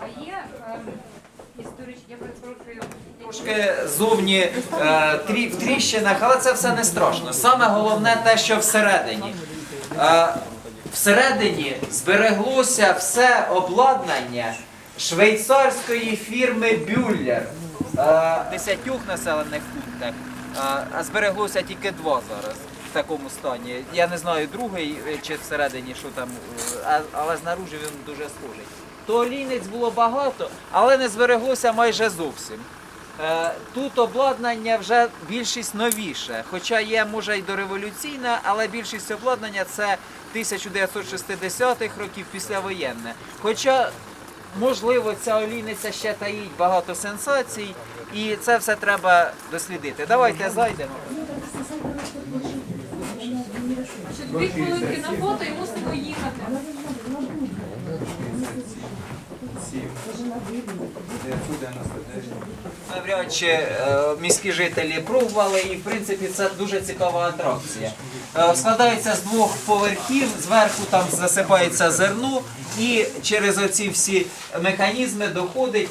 А є ем, історичні, я перепрошую, Трошки зовні е, трі, в тріщинах, але це все не страшно. Саме головне те, що всередині. Е, всередині збереглося все обладнання швейцарської фірми Бюллер. Е, десятьох населених пунктах, е, а збереглося тільки два зараз в такому стані. Я не знаю другий е, чи всередині, що там, але знаружи він дуже схожий. То олійниць було багато, але не збереглося майже зовсім. Е, Тут обладнання вже більшість новіше, хоча є, може, й дореволюційне, але більшість обладнання це 1960-х років післявоєнне. Хоча, можливо, ця олійниця ще таїть багато сенсацій, і це все треба дослідити. Давайте зайдемо. дві хвилинки на фото і мусимо їхати. Навряд чи е, міські жителі пробували, і в принципі це дуже цікава атракція. Е, складається з двох поверхів, зверху там засипається зерно, і через оці всі механізми доходить.